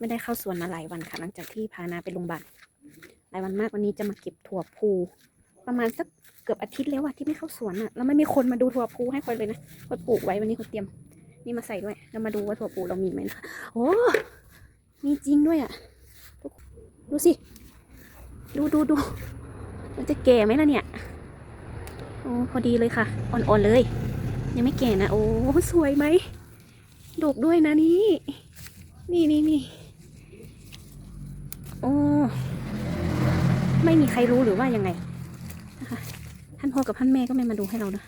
ไม่ได้เข้าสวนมาหลายวันค่ะ หลังจากที่พานาไปโรงพยาบาลหลายวันมากวันนี้จะมาเก็บถั่วพูประมาณสักเกือบอาทิตย์แล้วอะที่ไม่เข้าสวนอะแล้วไม่มีคนมาดูถั่วพูให้คอยเลยนะคอยปลูกไว้วันนี้คอยเตรียม นี่มาใส่ด้วยแล้วมาดูว่าถั่วพูเรามีไหมนะโอ้มีจริงด้วยอะดูสิ ดูดูดูมันจะแก่ไหมล่ะเนี่ยโอ้พอดีเลยค่ะอ่อนๆเลย ยังไม่แก่นะโอ้สวยไหมดกด้วยนะนี่ นี่นี่นี่ โอ้ไม่มีใครรู้หรือว่ายังไงนะคะท่านพ่อกับท่านแม่ก็ไม่มาดูให้เรานะ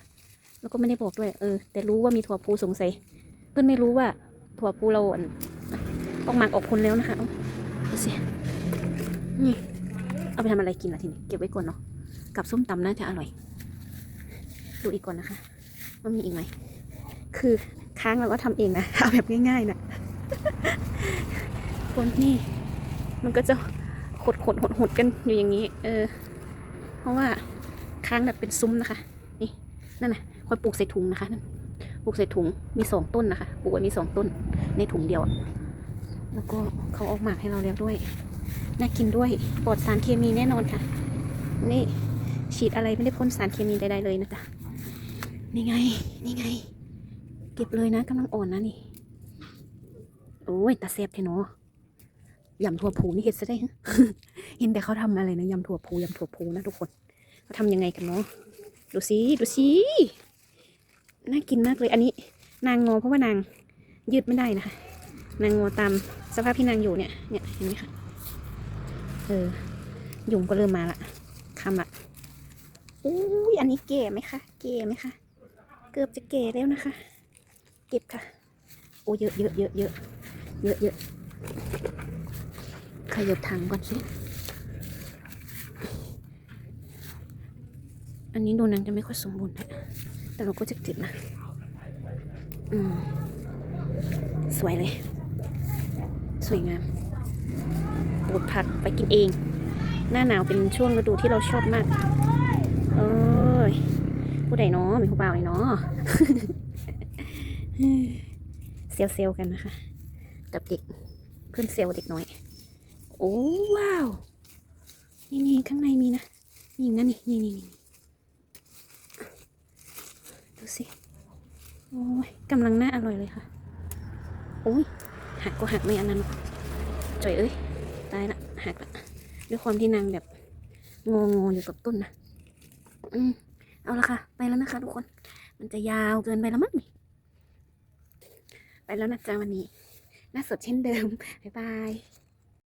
แล้วก็ไม่ได้บอกด้วย เออ แต่รู้ว่ามีถั่วพูสงสัยเพื่อนไม่รู้ว่าถั่วพูเราออนออกหมากออกผลแล้วนะคะเอาดูสินี่เอาไปทำอะไรกินล่ะทีนี้เก็บไว้ก่อนเนาะกับส้มตำน่าจะอร่อย ดูอีกก่อนนะคะว่ามีอีกไหมคือค้างเราก็ทำเองนะเอาแบบง่ายๆนะคนนี่ มันก็จะขดขดหดหดกันอยู่อย่างนี้ เออ เพราะว่าค้างแบบเป็นซุ้มนะคะ นี่นั่นนะคอยปลูกใส่ถุงนะคะปลูกใส่ถุงมีสองต้นนะคะปลูกไว้มีสองต้น ในถุงเดียวแล้วก็เขาออกหมากให้เราแล้วด้วยน่ากินด้วยปลอดสารเคมีแน่นอนค่ะ นี่ฉีดอะไรไม่ได้พ่นสารเคมีใดๆเลยนะจ๊ะนี่ไง นี่ไง เก็บเลยนะกำลังอ่อนนะนี่ โอ้ยตาเซฟเทเนาะ ยำถั่วพูนี่เห็ดซะได้เห็นแต่เขาทำอะไรนะยำถั่วพูยำถั่วพูนะทุกคนเขาทำยังไงกันเนาะดูสิดูสิน่ากินมากเลยอันนี้ นางงอเพราะว่านางยืดไม่ได้นะคะนางงอตามสภาพที่นางอยู่เนี่ยเนี่ยเห็นไหมคะเออยุงก็เริ่มมาละคำละอุ้ยอันนี้เก๋ไหมคะเก๋ไหมคะเกือบจะเก๋แล้วนะคะ เก็บค่ะโอ้เยอะเยอะเยอะเยอะเยอะเยอะ ขยับถังก่อนสิ อันนี้ดูนางจะไม่ค่อยสมบูรณ์นะแต่เราก็จะเก็บนะอืมสวยเลย สวยงามปลูกผักไปกินเอง หน้าหนาวเป็นช่วงฤดูที่เราชอบมาก เอ้ยผู้ใดเนาะมีผู้บ่าวไหนเนาะเซลเซลกันนะคะ กับเด็ก เพื่อนเซลล์เด็กน้อย โอ้ว้าว นี่นี่ข้างในมีนะนี่นั่นนี่นี่นี่ดูสิ โอ้ยกำลังน่าอร่อยเลยค่ะโอ้ยหักก็หักไม่อันนั้นจ่อยเอ้ย ตายละหักละ ด้วยความที่นางแบบงงงอยู่กับต้นนะอืมเอาละค่ะ ไปแล้วนะคะทุกคน มันจะยาวเกินไปแล้วมั้งนี่ไปแล้วนะจ๊ะวันนี้ น่าสดเช่นเดิม บ๊ายบาย